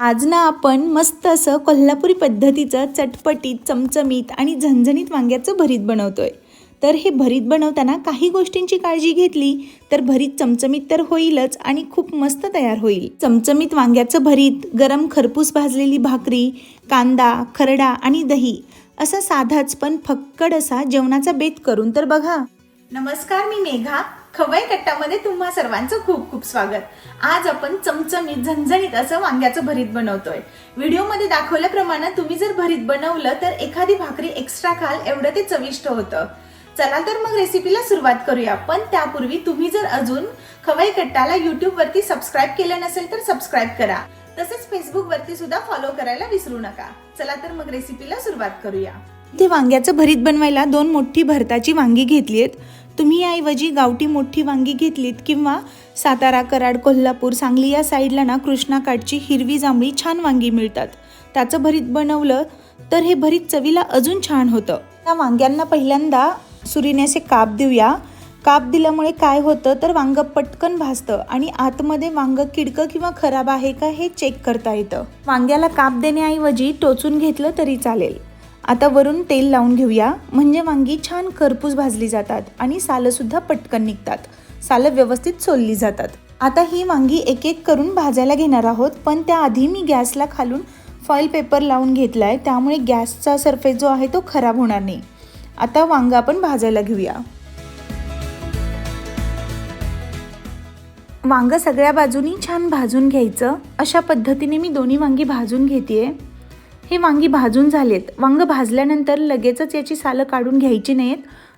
आज ना आपण मस्त असं कोल्हापुरी पद्धतीचं चटपटीत चमचमीत आणि झणझणीत वांग्याचं भरीत बनवतोय. तर हे भरीत बनवताना काही गोष्टींची काळजी घेतली तर भरीत चमचमीत तर होईलच आणि खूप मस्त तयार होईल. चमचमीत वांग्याचं भरीत गरम खरपूस भाजलेली भाकरी कांदा खरडा आणि दही असा साधाच पण फक्कड असा जेवणाचा बेत करून तर बघा. नमस्कार मी मेघा. खवाई कट्टामध्ये तुम्हा सर्वांचं खूप खूप स्वागत. आज आपण चमचमीत झणझणीत असं वांग्याचं भरीत बनवतोय. व्हिडिओमध्ये दाखवल्याप्रमाणे तुम्ही जर भरीत बनवलं तर एखादी भाकरी एक्स्ट्रा खाल एवढं ते चविष्ट होतं. चला तर मग रेसिपीला सुरुवात करूया. पण त्यापूर्वी तुम्ही जर अजून खवाई कट्टाला युट्यूब वरती सबस्क्राईब केलं नसेल तर सबस्क्राईब करा. तसेच फेसबुक वरती सुद्धा फॉलो करायला विसरू नका. चला तर मग रेसिपीला सुरुवात करूया. इथे वांग्याचं भरीत बनवायला दोन मोठी भरताची वांगी घेतली आहेत. तुम्ही याऐवजी गावठी मोठी वांगी घेतलीत किंवा सातारा कराड कोल्हापूर सांगली या साईडला ना कृष्णाकाठची हिरवी जांभळी छान वांगी मिळतात. त्याचं भरीत बनवलं तर हे भरीत चवीला अजून छान होतं. त्या वांग्यांना पहिल्यांदा सुरीनेसे काप देऊया. काप दिल्यामुळे काय होतं तर वांगं पटकन भाजतं आणि आतमध्ये वांगं किडकं किंवा खराब आहे का हे चेक करता येतं. वांग्याला काप देण्याऐवजी टोचून घेतलं तरी चालेल. आता वरून तेल लावून घेऊया. म्हणजे वांगी छान खरपूस भाजली जातात आणि सालंसुद्धा पटकन निघतात. सालं व्यवस्थित सोलली जातात. आता ही वांगी एक एक करून भाजायला घेणार आहोत पण त्याआधी मी गॅसला खालून फॉईल पेपर लावून घेतला आहे त्यामुळे गॅसचा सरफेस जो आहे तो खराब होणार नाही. आता वांगा आपण भाजायला घेऊया. वांगं सगळ्या बाजूनी छान भाजून घ्यायचं. अशा पद्धतीने मी दोन्ही वांगी भाजून घेते हे वांगी भाजून झालेत. वांग भाजल्यानंतर लगेचच याची सालं काढून घ्यायची नाहीत.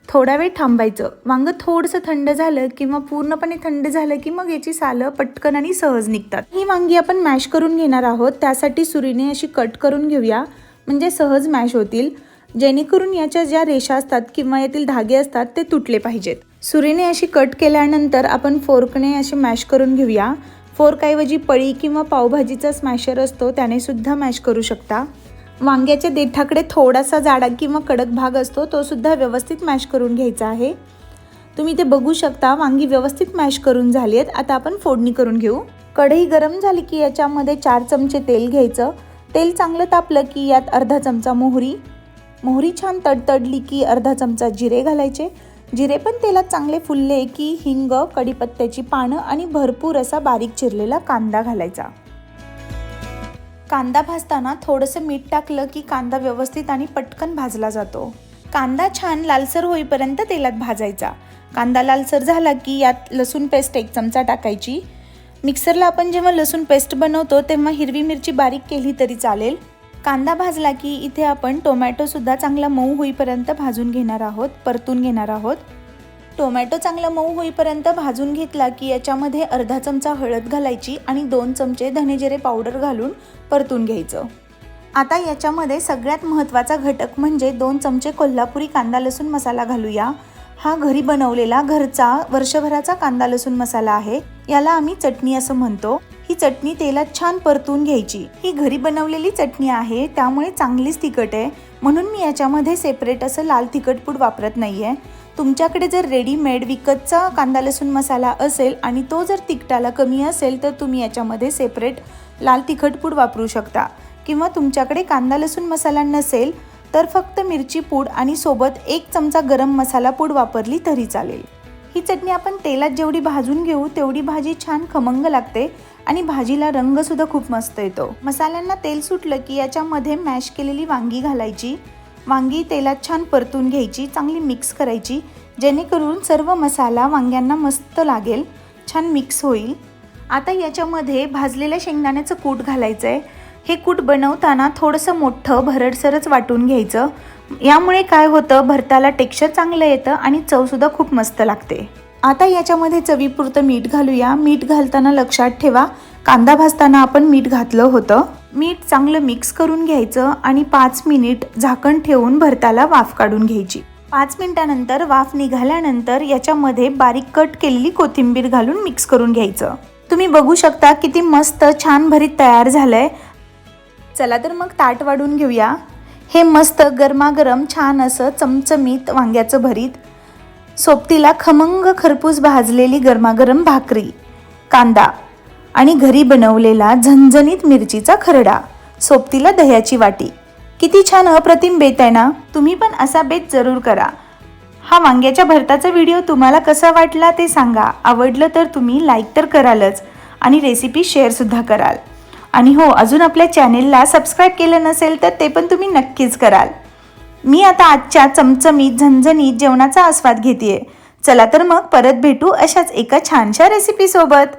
थोडा वेळ थांबायचं. वांग थोडंसं थंड झालं किंवा पूर्णपणे थंड झालं की मग याची सालं पटकन आणि सहज निघतात. ही वांगी आपण मॅश करून घेणार आहोत. त्यासाठी सुरीने अशी कट करून घेऊया. म्हणजे सहज मॅश होतील. जेणेकरून याच्या ज्या रेषा असतात किंवा यातील धागे असतात ते तुटले पाहिजेत. सुरीने अशी कट केल्यानंतर आपण फोर्कने असे मॅश करून घेऊया. फोर्कऐवजी पळी किंवा पावभाजीचा स्मॅशर असतो त्याने सुद्धा मॅश करू शकता. वांग्याच्या देठाकडे थोडासा जाडा किंवा कडक भाग असतो तो सुद्धा व्यवस्थित मॅश करून घ्यायचा आहे. तुम्ही ते बघू शकता वांगी व्यवस्थित मॅश करून झाली आहेत. आता आपण फोडणी करून घेऊ. कढई गरम झाली की याच्यामध्ये चार चमचे तेल घ्यायचं. तेल चांगलं तापलं की यात अर्धा चमचा मोहरी. मोहरी छान तडतडली की अर्धा चमचा जिरे घालायचे. जिरे पण तेलात चांगले फुलले की हिंग कढीपत्त्याची पानं आणि भरपूर असा बारीक चिरलेला कांदा घालायचा. कांदा भाजताना थोडंसं मीठ टाकलं की कांदा व्यवस्थित आणि पटकन भाजला जातो. कांदा छान लालसर होईपर्यंत तेलात भाजायचा. कांदा लालसर झाला की यात लसूण पेस्ट एक चमचा टाकायची. मिक्सरला आपण जेव्हा लसूण पेस्ट बनवतो तेव्हा हिरवी मिरची बारीक केली तरी चालेल. कांदा भाजला की इथे आपण टोमॅटोसुद्धा चांगला मऊ होईपर्यंत भाजून घेणार आहोत परतून घेणार आहोत. टोमॅटो चांगला मऊ होईपर्यंत भाजून घेतला की याच्यामध्ये अर्धा चमचा हळद घालायची आणि दोन चमचे धनेजिरे पावडर घालून परतून घ्यायचं. आता याच्यामध्ये सगळ्यात महत्त्वाचा घटक म्हणजे दोन चमचे कोल्हापुरी कांदा लसूण मसाला घालूया. हा घरी बनवलेला घरचा वर्षभराचा कांदा लसूण मसाला आहे. याला आम्ही चटणी असं म्हणतो. ही चटणी तेलात छान परतून घ्यायची. ही घरी बनवलेली चटणी आहे त्यामुळे चांगलीच तिखट आहे. म्हणून मी याच्यामध्ये सेपरेट असं लाल तिखटपूड वापरत नाही आहे तुमच्याकडे जर रेडीमेड विकतचा कांदा लसूण मसाला असेल आणि तो जर तिखटाला कमी असेल तर तुम्ही याच्यामध्ये सेपरेट लाल तिखटपूड वापरू शकता. किंवा तुमच्याकडे कांदा लसूण मसाला नसेल तर फक्त मिरची पूड आणि सोबत एक चमचा गरम मसाला पूड वापरली तरी चालेल. ही चटणी आपण तेलात जेवढी भाजून घेऊ तेवढी भाजी छान खमंग लागते आणि भाजीला रंगसुद्धा खूप मस्त येतो. मसाल्यांना तेल सुटलं की याच्यामध्ये मॅश केलेली वांगी घालायची. वांगी तेलात छान परतून घ्यायची चांगली मिक्स करायची. जेणेकरून सर्व मसाला वांग्यांना मस्त लागेल छान मिक्स होईल. आता याच्यामध्ये भाजलेल्या शेंगदाण्याचं कूट घालायचं आहे हे कूट बनवताना थोडंसं मोठं भरडसरच वाटून घ्यायचं. यामुळे काय होतं भरताला टेक्स्चर चांगलं येतं आणि चवसुद्धा खूप मस्त लागते. आता याच्यामध्ये चवीपुरतं मीठ घालूया. मीठ घालताना लक्षात ठेवा कांदा भाजताना आपण मीठ घातलं होतं. मीठ चांगलं मिक्स करून घ्यायचं आणि पाच मिनिट झाकण ठेवून भरताला वाफ काढून घ्यायची. पाच मिनिटानंतर वाफ निघाल्यानंतर याच्यामध्ये बारीक कट केलेली कोथिंबीर घालून मिक्स करून घ्यायचं. तुम्ही बघू शकता किती मस्त छान भरीत तयार झालंय. चला तर मग ताट वाढून घेऊया. हे मस्त गरमागरम छान असं चमचमीत वांग्याचं भरीत सोबतीला खमंग खरपूस भाजलेली गरमागरम भाकरी कांदा आणि घरी बनवलेला झणझणीत मिरचीचा खरडा सोबतीला दह्याची वाटी. किती छान अप्रतिम बेत आहे ना? तुम्ही पण असा बेत जरूर करा. हा वांग्याच्या भरताचा व्हिडिओ तुम्हाला कसा वाटला ते सांगा. आवडलं तर तुम्ही लाईक तर करालच आणि रेसिपी शेअरसुद्धा कराल. आणि हो अजून आपल्या चॅनेलला सबस्क्राईब केलं नसेल तर ते पण तुम्ही नक्कीच कराल. मी आता आजच्या चमचमीत झणझणीत जेवणाचा आस्वाद घेते चला तर मग परत भेटू अशाच एका छानशा रेसिपीसोबत